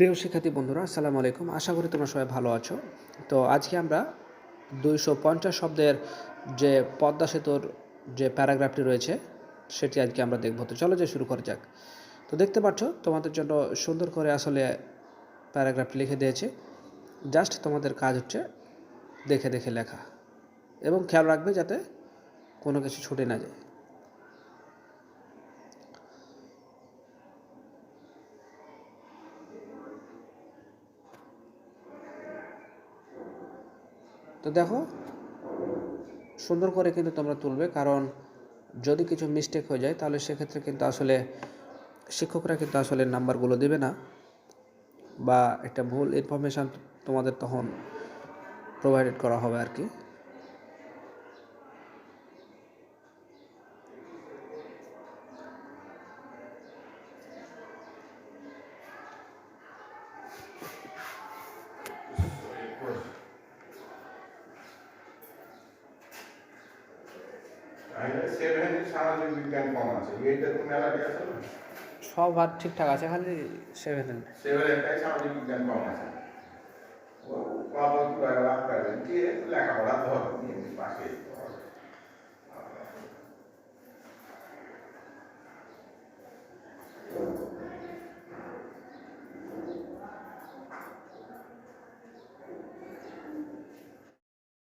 প্রিয় শিক্ষার্থী বন্ধুরা, আসসালামু আলাইকুম। আশা করি তোমরা সবাই ভালো আছো। তো আজকে আমরা দুইশো পঞ্চাশ শব্দের যে পদ্মা সেতুর যে প্যারাগ্রাফটি রয়েছে, সেটি আজকে আমরা দেখব। তো চলো যে শুরু করা যাক। তো দেখতে পাচ্ছ, তোমাদের জন্য সুন্দর করে আসলে প্যারাগ্রাফ লিখে দিয়েছে। জাস্ট তোমাদের কাজ হচ্ছে দেখে দেখে লেখা এবং খেয়াল রাখবে যাতে কোনো কিছু ছুটে না যায়। তো দেখো, সুন্দর করে কিন্তু তোমরা তুলবে, কারণ যদি কিছু মিস্টেক হয়ে যায়, তাহলে সেক্ষেত্রে কিন্তু আসলে শিক্ষকরা কিন্তু আসলে নাম্বারগুলো দেবে না বা একটা ভুল ইনফরমেশান তোমাদের তখন প্রোভাইডেড করা হবে আর কি। সেভেন সামাজিক বিজ্ঞান কম আছে। এইটা তো মেলাটি আছে সব ভাত ঠিকঠাক আছে খালি সেভেন সেভেনটাই সামাজিক বিজ্ঞান কম আছে। ও বাবা কি লেখাপড়া ধর